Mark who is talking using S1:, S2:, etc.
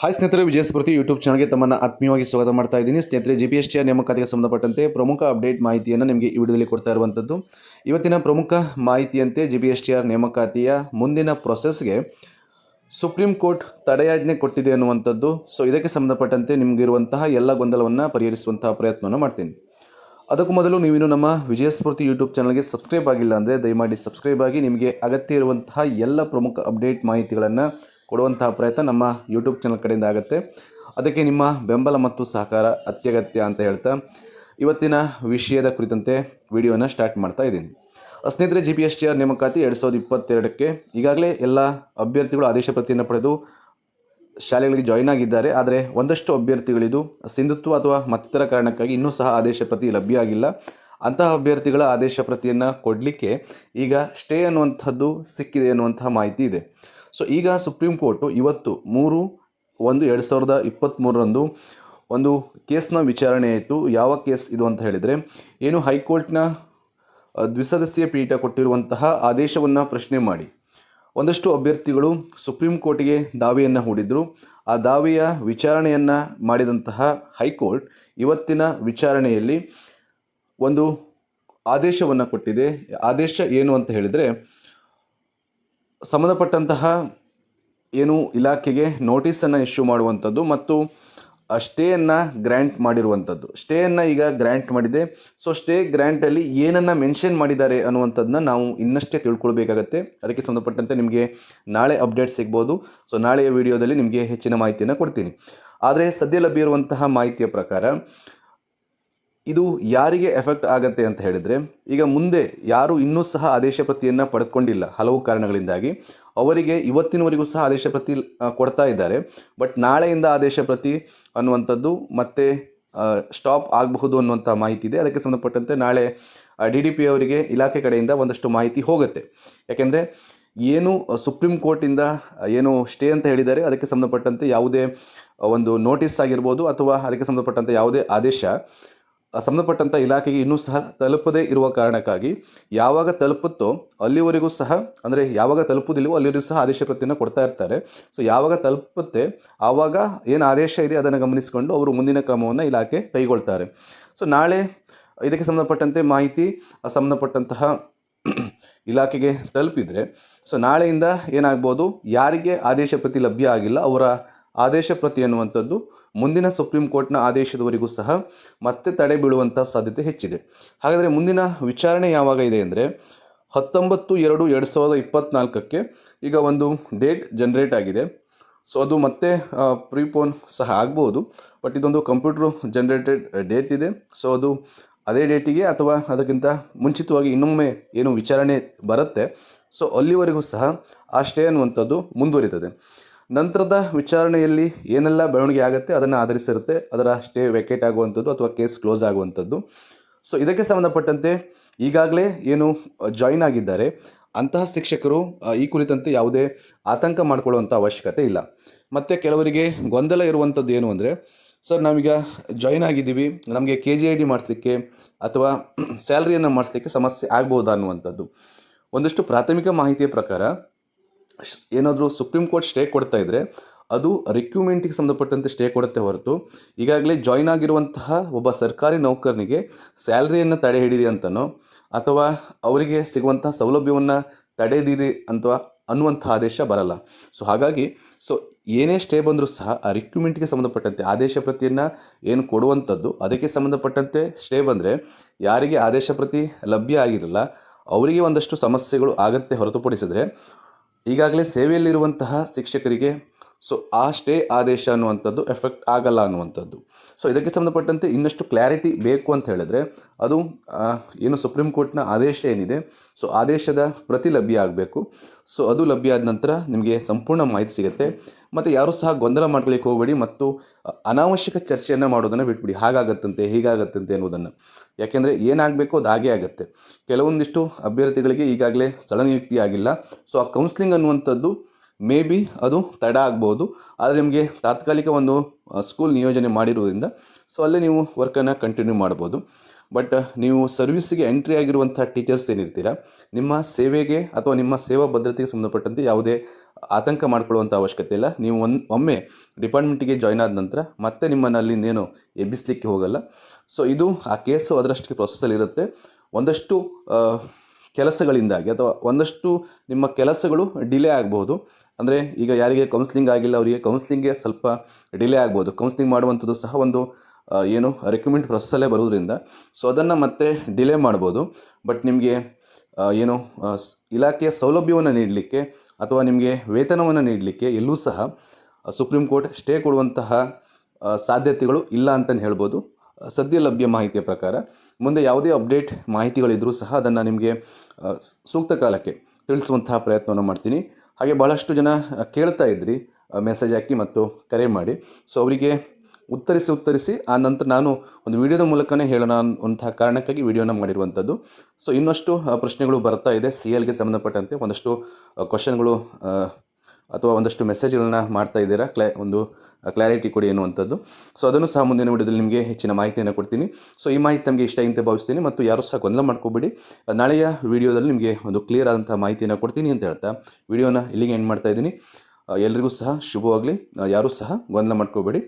S1: Hi ಸ್ನೇಹಿತರೆ, ವಿಜಯ ಸ್ಮೃತಿ YouTube ಚಾನಲ್ಗೆ ತಮ್ಮನ್ನು ಆತ್ಮೀಯವಾಗಿ ಸ್ವಾಗತ ಮಾಡ್ತಾ ಇದ್ದೀನಿ. ಸ್ನೇಹಿತರೆ ಜಿ ಪಿ ಎಸ್ ಟಿಯ ನೇಮಕಾತಿಗೆ ಸಂಬಂಧಪಟ್ಟಂತೆ ಪ್ರಮುಖ ಅಪ್ಡೇಟ್ ಮಾಹಿತಿಯನ್ನು ನಿಮಗೆ ಈ ವಿಡಿಯೋದಲ್ಲಿ ಕೊಡ್ತಾ ಇರುವಂಥದ್ದು. ಇವತ್ತಿನ ಪ್ರಮುಖ ಮಾಹಿತಿಯಂತೆ G P S T R ನೇಮಕಾತಿಯ ಮುಂದಿನ ಪ್ರೊಸೆಸ್ಗೆ ಸುಪ್ರೀಂ ಕೋರ್ಟ್ ತಡೆಯಾಜ್ಞೆ ಕೊಟ್ಟಿದೆ ಅನ್ನುವಂಥದ್ದು. ಸೊ ಇದಕ್ಕೆ ಸಂಬಂಧಪಟ್ಟಂತೆ ನಿಮಗಿರುವಂತಹ ಎಲ್ಲ ಗೊಂದಲವನ್ನು ಪರಿಹರಿಸುವಂತಹ ಪ್ರಯತ್ನವನ್ನು ಮಾಡ್ತೀನಿ. ಅದಕ್ಕೂ ಮೊದಲು ನೀವಿನ್ನು ನಮ್ಮ ವಿಜಯ ಸ್ಫೂರ್ತಿ ಯೂಟ್ಯೂಬ್ ಚಾನಲ್ಗೆ ಸಬ್ಸ್ಕ್ರೈಬ್ ಆಗಿಲ್ಲ ಅಂದರೆ ದಯಮಾಡಿ ಸಬ್ಸ್ಕ್ರೈಬ್ ಆಗಿ ನಿಮಗೆ ಅಗತ್ಯ ಇರುವಂತಹ ಎಲ್ಲ ಪ್ರಮುಖ ಅಪ್ಡೇಟ್ ಮಾಹಿತಿಗಳನ್ನು ಕೊಡುವಂತಹ ಪ್ರಯತ್ನ ನಮ್ಮ ಯೂಟ್ಯೂಬ್ ಚಾನಲ್ ಕಡೆಯಿಂದ ಆಗುತ್ತೆ. ಅದಕ್ಕೆ ನಿಮ್ಮ ಬೆಂಬಲ ಮತ್ತು ಸಹಕಾರ ಅತ್ಯಗತ್ಯ ಅಂತ ಹೇಳ್ತಾ ಇವತ್ತಿನ ವಿಷಯದ ಕುರಿತಂತೆ ವಿಡಿಯೋನ ಸ್ಟಾರ್ಟ್ ಮಾಡ್ತಾ ಇದ್ದೀನಿ. ಸ್ನೇಹಿತರೆ G P S T R ನೇಮಕಾತಿ ಎರಡು ಸಾವಿರದ ಇಪ್ಪತ್ತೆರಡಕ್ಕೆ ಈಗಾಗಲೇ ಎಲ್ಲ ಅಭ್ಯರ್ಥಿಗಳು ಆದೇಶ ಪ್ರತಿಯನ್ನು ಪಡೆದು ಶಾಲೆಗಳಿಗೆ ಜಾಯಿನ್ ಆಗಿದ್ದಾರೆ. ಆದರೆ ಒಂದಷ್ಟು ಅಭ್ಯರ್ಥಿಗಳಿದು ಸಿಂಧುತ್ವ ಅಥವಾ ಮತ್ತಿತರ ಕಾರಣಕ್ಕಾಗಿ ಇನ್ನೂ ಸಹ ಆದೇಶ ಪ್ರತಿ ಲಭ್ಯ ಆಗಿಲ್ಲ. ಅಂತಹ ಅಭ್ಯರ್ಥಿಗಳ ಆದೇಶ ಪ್ರತಿಯನ್ನು ಕೊಡಲಿಕ್ಕೆ ಈಗ ಸ್ಟೇ ಅನ್ನುವಂಥದ್ದು ಸಿಕ್ಕಿದೆ ಅನ್ನುವಂತಹ ಮಾಹಿತಿ ಇದೆ. ಸೊ ಈಗ ಸುಪ್ರೀಂ ಕೋರ್ಟು ಇವತ್ತು ಮೂರು, ಒಂದು ಎರಡು ಸಾವಿರದ ಇಪ್ಪತ್ತ್ಮೂರರಂದು ಒಂದು ಕೇಸ್ನ ವಿಚಾರಣೆ ಆಯಿತು. ಯಾವ ಕೇಸ್ ಇದು ಅಂತ ಹೇಳಿದರೆ, ಏನು ಹೈಕೋರ್ಟ್ನ ದ್ವಿಸದಸ್ಯ ಪೀಠ ಕೊಟ್ಟಿರುವಂತಹ ಆದೇಶವನ್ನು ಪ್ರಶ್ನೆ ಮಾಡಿ. ಒಂದಷ್ಟು ಅಭ್ಯರ್ಥಿಗಳು ಸುಪ್ರೀಂ ಕೋರ್ಟಿಗೆ ದಾವೆಯನ್ನು ಹೂಡಿದ್ರು. ಆ ದಾವೆಯ ವಿಚಾರಣೆಯನ್ನು ಮಾಡಿದಂತಹ ಹೈಕೋರ್ಟ್ ಇವತ್ತಿನ ವಿಚಾರಣೆಯಲ್ಲಿ ಒಂದು ಆದೇಶವನ್ನು ಕೊಟ್ಟಿದೆ. ಆದೇಶ ಏನು ಅಂತ ಹೇಳಿದರೆ ಸಂಬಂಧಪಟ್ಟಂತಹ ಏನು ಇಲಾಖೆಗೆ ನೋಟಿಸನ್ನು ಇಶ್ಯೂ ಮಾಡುವಂಥದ್ದು ಮತ್ತು ಸ್ಟೇಯನ್ನು ಗ್ರ್ಯಾಂಟ್ ಮಾಡಿರುವಂಥದ್ದು. ಸ್ಟೇಯನ್ನು ಈಗ ಗ್ರ್ಯಾಂಟ್ ಮಾಡಿದೆ. ಸೊ, ಸ್ಟೇ ಗ್ರ್ಯಾಂಟಲ್ಲಿ ಏನನ್ನು ಮೆನ್ಷನ್ ಮಾಡಿದ್ದಾರೆ ಅನ್ನುವಂಥದ್ದನ್ನ ನಾವು ಇನ್ನಷ್ಟೇ ತಿಳ್ಕೊಳ್ಬೇಕಾಗತ್ತೆ. ಅದಕ್ಕೆ ಸಂಬಂಧಪಟ್ಟಂತೆ ನಿಮಗೆ ನಾಳೆ ಅಪ್ಡೇಟ್ ಸಿಗ್ಬೋದು. ಸೊ, ನಾಳೆಯ ವಿಡಿಯೋದಲ್ಲಿ ನಿಮಗೆ ಹೆಚ್ಚಿನ ಮಾಹಿತಿಯನ್ನು ಕೊಡ್ತೀನಿ. ಆದರೆ, ಸದ್ಯ ಲಭ್ಯ ಇರುವಂತಹ ಮಾಹಿತಿಯ ಪ್ರಕಾರ ಇದು ಯಾರಿಗೆ ಎಫೆಕ್ಟ್ ಆಗತ್ತೆ ಅಂತ ಹೇಳಿದರೆ, ಈಗ ಮುಂದೆ ಯಾರು ಇನ್ನೂ ಸಹ ಆದೇಶ ಪ್ರತಿಯನ್ನು ಪಡೆದುಕೊಂಡಿಲ್ಲ, ಹಲವು ಕಾರಣಗಳಿಂದಾಗಿ. ಅವರಿಗೆ ಇವತ್ತಿನವರೆಗೂ ಸಹ ಆದೇಶ ಪ್ರತಿ ಕೊಡ್ತಾ ಇದ್ದಾರೆ. ಬಟ್ ನಾಳೆಯಿಂದ ಆದೇಶ ಪ್ರತಿ ಅನ್ನುವಂಥದ್ದು ಮತ್ತೆ ಸ್ಟಾಪ್ ಆಗಬಹುದು ಅನ್ನುವಂಥ ಮಾಹಿತಿ ಇದೆ. ಅದಕ್ಕೆ ಸಂಬಂಧಪಟ್ಟಂತೆ ನಾಳೆ ಡಿ ಡಿ ಪಿ ಅವರಿಗೆ ಇಲಾಖೆ ಕಡೆಯಿಂದ ಒಂದಷ್ಟು ಮಾಹಿತಿ ಹೋಗುತ್ತೆ. ಯಾಕೆಂದರೆ, ಏನು ಸುಪ್ರೀಂ ಕೋರ್ಟಿಂದ, ಏನು ಸ್ಟೇ ಅಂತ ಹೇಳಿದ್ದಾರೆ. ಅದಕ್ಕೆ ಸಂಬಂಧಪಟ್ಟಂತೆ ಯಾವುದೇ ಒಂದು ನೋಟಿಸ್ ಆಗಿರ್ಬೋದು ಅಥವಾ ಅದಕ್ಕೆ ಸಂಬಂಧಪಟ್ಟಂತೆ ಯಾವುದೇ ಆದೇಶ. ಸಂಬಂಧಪಟ್ಟಂಥ ಇಲಾಖೆಗೆ ಇನ್ನೂ ಸಹ ತಲುಪದೇ ಇರುವ ಕಾರಣಕ್ಕಾಗಿ ಯಾವಾಗ ತಲುಪುತ್ತೋ ಅಲ್ಲಿವರೆಗೂ ಸಹ, ಅಂದರೆ ಯಾವಾಗ ತಲುಪುವುದಿಲ್ಲವೋ ಅಲ್ಲಿವರೆಗೂ ಸಹ ಆದೇಶ ಪ್ರತಿಯನ್ನು ಕೊಡ್ತಾ ಇರ್ತಾರೆ. ಸೊ ಯಾವಾಗ ತಲುಪುತ್ತೆ, ಆವಾಗ ಏನು ಆದೇಶ ಇದೆ ಅದನ್ನು ಗಮನಿಸಿಕೊಂಡು ಅವರು ಮುಂದಿನ ಕ್ರಮವನ್ನು ಇಲಾಖೆ ಕೈಗೊಳ್ತಾರೆ. ಸೊ ನಾಳೆ ಇದಕ್ಕೆ ಸಂಬಂಧಪಟ್ಟಂತೆ ಮಾಹಿತಿ ಸಂಬಂಧಪಟ್ಟಂತಹ ಇಲಾಖೆಗೆ ತಲುಪಿದರೆ ಸೊ ನಾಳೆಯಿಂದ ಏನಾಗ್ಬೋದು, ಯಾರಿಗೆ ಆದೇಶ ಪ್ರತಿ ಲಭ್ಯ ಆಗಿಲ್ಲ, ಅವರ ಆದೇಶ ಪ್ರತಿ ಅನ್ನುವಂಥದ್ದು ಮುಂದಿನ ಸುಪ್ರೀಂ ಕೋರ್ಟ್ನ ಆದೇಶದವರೆಗೂ ಸಹ ಮತ್ತೆ ತಡೆ ಬೀಳುವಂಥ ಸಾಧ್ಯತೆ ಹೆಚ್ಚಿದೆ. ಹಾಗಾದರೆ ಮುಂದಿನ ವಿಚಾರಣೆ ಯಾವಾಗ ಇದೆ ಅಂದರೆ ಹತ್ತೊಂಬತ್ತು ಎರಡು ಎರಡು ಸಾವಿರದ ಇಪ್ಪತ್ತ್ನಾಲ್ಕಕ್ಕೆ ಈಗ ಒಂದು ಡೇಟ್ ಜನ್ರೇಟ್ ಆಗಿದೆ. ಸೊ ಅದು ಮತ್ತೆ ಪ್ರೀಪೋನ್ ಸಹ ಆಗ್ಬೋದು. ಬಟ್ ಇದೊಂದು ಕಂಪ್ಯೂಟ್ರು ಜನ್ರೇಟೆಡ್ ಡೇಟ್ ಇದೆ. ಸೊ ಅದು ಅದೇ ಡೇಟಿಗೆ ಅಥವಾ ಅದಕ್ಕಿಂತ ಮುಂಚಿತವಾಗಿ ಇನ್ನೊಮ್ಮೆ ಏನು ವಿಚಾರಣೆ ಬರುತ್ತೆ. ಸೊ ಅಲ್ಲಿವರೆಗೂ ಸಹ ಆ ಸ್ಟೇ ಅನ್ನುವಂಥದ್ದು ಮುಂದುವರಿತದೆ. ನಂತರದ ವಿಚಾರಣೆಯಲ್ಲಿ ಏನೆಲ್ಲ ಬೆಳವಣಿಗೆ ಆಗುತ್ತೆ ಅದನ್ನು ಆಧರಿಸಿರುತ್ತೆ, ಅದರ ಸ್ಟೇ ವೆಕೇಟ್ ಆಗುವಂಥದ್ದು ಅಥವಾ ಕೇಸ್ ಕ್ಲೋಸ್ ಆಗುವಂಥದ್ದು. ಸೊ ಇದಕ್ಕೆ ಸಂಬಂಧಪಟ್ಟಂತೆ ಈಗಾಗಲೇ ಏನು ಜಾಯಿನ್ ಆಗಿದ್ದಾರೆ. ಅಂತಹ ಶಿಕ್ಷಕರು ಈ ಕುರಿತಂತೆ ಯಾವುದೇ ಆತಂಕ ಮಾಡಿಕೊಳ್ಳುವಂಥ ಅವಶ್ಯಕತೆ ಇಲ್ಲ. ಮತ್ತು ಕೆಲವರಿಗೆ ಗೊಂದಲ ಇರುವಂಥದ್ದು ಏನು ಅಂದರೆ, ಸರ್, ನಾವೀಗ ಜಾಯಿನ್ ಆಗಿದ್ದೀವಿ, ನಮಗೆ ಕೆ ಜಿ ಐ ಡಿ ಮಾಡಿಸ್ಲಿಕ್ಕೆ ಅಥವಾ ಸ್ಯಾಲ್ರಿಯನ್ನು ಮಾಡಿಸ್ಲಿಕ್ಕೆ ಸಮಸ್ಯೆ ಆಗ್ಬೋದಾ ಅನ್ನುವಂಥದ್ದು. ಒಂದಷ್ಟು ಪ್ರಾಥಮಿಕ ಮಾಹಿತಿಯ ಪ್ರಕಾರ ಏನಾದರೂ ಸುಪ್ರೀಂ ಕೋರ್ಟ್ ಸ್ಟೇ ಕೊಡ್ತಾ ಇದ್ದರೆ ಅದು ರಿಕ್ಯೂಮೆಂಟಿಗೆ ಸಂಬಂಧಪಟ್ಟಂತೆ ಸ್ಟೇ ಕೊಡುತ್ತೆ ಹೊರತು ಈಗಾಗಲೇ ಜಾಯ್ನ್ ಆಗಿರುವಂತಹ ಒಬ್ಬ ಸರ್ಕಾರಿ ನೌಕರನಿಗೆ ಸ್ಯಾಲ್ರಿಯನ್ನು ತಡೆ ಹಿಡೀರಿ ಅಂತನೋ ಅಥವಾ ಅವರಿಗೆ ಸಿಗುವಂತಹ ಸೌಲಭ್ಯವನ್ನು ತಡೆದಿರಿ ಅಂತ ಅನ್ನುವಂಥ ಆದೇಶ ಬರಲ್ಲ. ಸೊ ಹಾಗಾಗಿ ಸೊ ಏನೇ ಸ್ಟೇ ಬಂದರೂ ಸಹ ಆ ರಿಕ್ಯೂಮೆಂಟ್ಗೆ ಸಂಬಂಧಪಟ್ಟಂತೆ ಆದೇಶ ಪ್ರತಿಯನ್ನು ಏನು ಕೊಡುವಂಥದ್ದು ಅದಕ್ಕೆ ಸಂಬಂಧಪಟ್ಟಂತೆ ಸ್ಟೇ ಬಂದರೆ ಯಾರಿಗೆ ಆದೇಶ ಪ್ರತಿ ಲಭ್ಯ ಆಗಿರಲ್ಲ, ಅವರಿಗೆ ಒಂದಷ್ಟು ಸಮಸ್ಯೆಗಳು ಆಗತ್ತೆ ಹೊರತುಪಡಿಸಿದರೆ ಈಗಾಗಲೇ ಸೇವೆಯಲ್ಲಿರುವಂತಹ ಶಿಕ್ಷಕರಿಗೆ ಸೊ ಆ ಸ್ಟೇ ಆದೇಶ ಅನ್ನುವಂಥದ್ದು ಎಫೆಕ್ಟ್ ಆಗಲ್ಲ ಅನ್ನುವಂಥದ್ದು. ಸೊ ಇದಕ್ಕೆ ಸಂಬಂಧಪಟ್ಟಂತೆ ಇನ್ನಷ್ಟು ಕ್ಲಾರಿಟಿ ಬೇಕು ಅಂತ ಹೇಳಿದ್ರೆ, ಅದು ಏನು ಸುಪ್ರೀಂ ಕೋರ್ಟ್ನ ಆದೇಶ ಏನಿದೆ ಸೊ ಆದೇಶದ ಪ್ರತಿ ಲಭ್ಯ ಆಗಬೇಕು. ಸೊ ಅದು ಲಭ್ಯ ಆದ ನಂತರ ನಿಮಗೆ ಸಂಪೂರ್ಣ ಮಾಹಿತಿ ಸಿಗುತ್ತೆ. ಮತ್ತು ಯಾರೂ ಸಹ ಗೊಂದಲ ಮಾಡ್ಕೊಳ್ಳಿಕ್ಕೆ ಹೋಗಬೇಡಿ ಮತ್ತು ಅನಾವಶ್ಯಕ ಚರ್ಚೆಯನ್ನು ಮಾಡೋದನ್ನು ಬಿಟ್ಬಿಡಿ. ಹಾಗಾಗತ್ತಂತೆ, ಹೀಗಾಗತ್ತಂತೆ ಎನ್ನುವುದನ್ನು. ಯಾಕೆಂದರೆ ಏನಾಗಬೇಕು ಅದು ಹಾಗೇ ಆಗುತ್ತೆ. ಕೆಲವೊಂದಿಷ್ಟು ಅಭ್ಯರ್ಥಿಗಳಿಗೆ ಈಗಾಗಲೇ ಸ್ಥಳ ನಿಯುಕ್ತಿ ಆಗಿಲ್ಲ ಸೊ ಆ ಕೌನ್ಸಿಲಿಂಗ್ ಅನ್ನುವಂಥದ್ದು ಮೇ ಬಿ ಅದು ತಡ ಆಗ್ಬೋದು. ಆದರೆ ನಿಮಗೆ ತಾತ್ಕಾಲಿಕ ಒಂದು ಸ್ಕೂಲ್ ನಿಯೋಜನೆ ಮಾಡಿರುವುದರಿಂದ ಸೊ ಅಲ್ಲೇ ನೀವು ವರ್ಕನ್ನು ಕಂಟಿನ್ಯೂ ಮಾಡ್ಬೋದು. ಬಟ್ ನೀವು ಸರ್ವಿಸ್ಗೆ ಎಂಟ್ರಿ ಆಗಿರುವಂಥ ಟೀಚರ್ಸ್ ಏನಿರ್ತೀರ, ನಿಮ್ಮ ಸೇವೆಗೆ ಅಥವಾ ನಿಮ್ಮ ಸೇವಾ ಭದ್ರತೆಗೆ ಸಂಬಂಧಪಟ್ಟಂತೆ ಯಾವುದೇ ಆತಂಕ ಮಾಡ್ಕೊಳ್ಳುವಂಥ ಅವಶ್ಯಕತೆ ಇಲ್ಲ. ನೀವು ಒಂದು ಒಮ್ಮೆ ಡಿಪಾರ್ಟ್ಮೆಂಟಿಗೆ ಜಾಯ್ನ್ ಆದ ನಂತರ ಮತ್ತೆ ನಿಮ್ಮನ್ನು ಅಲ್ಲಿಂದೇನು ಎಬ್ಬಿಸಲಿಕ್ಕೆ ಹೋಗಲ್ಲ. ಸೊ ಇದು ಆ ಕೇಸು ಅದರಷ್ಟಕ್ಕೆ ಪ್ರೊಸೆಸಲ್ಲಿ ಇರುತ್ತೆ. ಒಂದಷ್ಟು ಕೆಲಸಗಳಿಂದಾಗಿ ಅಥವಾ ಒಂದಷ್ಟು ನಿಮ್ಮ ಕೆಲಸಗಳು ಡಿಲೇ ಆಗ್ಬೋದು. ಅಂದರೆ ಈಗ ಯಾರಿಗೆ ಕೌನ್ಸ್ಲಿಂಗ್ ಆಗಿಲ್ಲ, ಅವರಿಗೆ ಕೌನ್ಸ್ಲಿಂಗ್ಗೆ ಸ್ವಲ್ಪ ಡಿಲೇ ಆಗ್ಬೋದು. ಕೌನ್ಸ್ಲಿಂಗ್ ಮಾಡುವಂಥದ್ದು ಸಹ ಒಂದು ಏನು ರೆಕ್ಯುಮೆಂಟ್ ಪ್ರೊಸೆಸಲ್ಲೇ ಬರೋದ್ರಿಂದ ಸೊ ಅದನ್ನು ಮತ್ತೆ ಡಿಲೇ ಮಾಡ್ಬೋದು. ಬಟ್ ನಿಮಗೆ ಏನು ಇಲಾಖೆಯ ಸೌಲಭ್ಯವನ್ನು ನೀಡಲಿಕ್ಕೆ ಅಥವಾ ನಿಮಗೆ ವೇತನವನ್ನು ನೀಡಲಿಕ್ಕೆ ಎಲ್ಲೂ ಸಹ ಸುಪ್ರೀಂ ಕೋರ್ಟ್ ಸ್ಟೇ ಕೊಡುವಂತಹ ಸಾಧ್ಯತೆಗಳು ಇಲ್ಲ ಅಂತಲೇ ಹೇಳ್ಬೋದು. ಸದ್ಯ ಲಭ್ಯ ಮಾಹಿತಿಯ ಪ್ರಕಾರ. ಮುಂದೆ ಯಾವುದೇ ಅಪ್ಡೇಟ್ ಮಾಹಿತಿಗಳಿದ್ದರೂ ಸಹ ಅದನ್ನು ನಿಮಗೆ ಸೂಕ್ತ ಕಾಲಕ್ಕೆ ತಿಳಿಸುವಂತಹ ಪ್ರಯತ್ನವನ್ನು ಮಾಡ್ತೀನಿ. ಹಾಗೆ ಬಹಳಷ್ಟು ಜನ ಕೇಳ್ತಾ ಇದ್ರಿ ಮೆಸೇಜ್ ಹಾಕಿ ಮತ್ತು ಕರೆ ಮಾಡಿ. ಸೊ ಅವರಿಗೆ ಉತ್ತರಿಸಿ ಉತ್ತರಿಸಿ, ಆ ನಂತರ ನಾನು ಒಂದು ವಿಡಿಯೋದ ಮೂಲಕನೇ ಹೇಳೋಣ ಅನ್ನುವಂಥ ಕಾರಣಕ್ಕಾಗಿ ವಿಡಿಯೋನ ಮಾಡಿರುವಂಥದ್ದು. ಸೊ ಇನ್ನಷ್ಟು ಪ್ರಶ್ನೆಗಳು ಬರ್ತಾ ಇದೆ ಸಿ ಎಲ್ಗೆ ಸಂಬಂಧಪಟ್ಟಂತೆ ಒಂದಷ್ಟು ಕ್ವಶನ್ಗಳು ಅಥವಾ ಒಂದಷ್ಟು ಮೆಸೇಜ್ಗಳನ್ನ ಮಾಡ್ತಾ ಇದ್ದೀರಾ? ಕ್ಲಾ, ಒಂದು ಕ್ಲಾರಿಟಿ ಕೊಡಿ ಅನ್ನುವಂಥದ್ದು. ಸೊ ಅದನ್ನು ಸಹ ಮುಂದಿನ ವಿಡಿಯೋದಲ್ಲಿ ನಿಮಗೆ ಹೆಚ್ಚಿನ ಮಾಹಿತಿಯನ್ನು ಕೊಡ್ತೀನಿ. ಸೊ ಈ ಮಾಹಿತಿ ನಮಗೆ ಇಷ್ಟ ಅಂತ ಭಾವಿಸ್ತೀನಿ ಮತ್ತು ಯಾರು ಸಹ ಗೊಂದಲ ಮಾಡ್ಕೋಬೇಡಿ. ನಾಳೆಯ ವಿಡಿಯೋದಲ್ಲಿ ನಿಮಗೆ ಒಂದು ಕ್ಲಿಯರ್ ಆದಂಥ ಮಾಹಿತಿಯನ್ನು ಕೊಡ್ತೀನಿ ಅಂತ ಹೇಳ್ತಾ ವಿಡಿಯೋನ ಇಲ್ಲಿಗೆ ಎಂಡ್ ಮಾಡ್ತಾ ಇದ್ದೀನಿ. ಎಲ್ಲರಿಗೂ ಸಹ ಶುಭವಾಗಲಿ. ಯಾರೂ ಸಹ ಗೊಂದಲ ಮಾಡ್ಕೋಬೇಡಿ.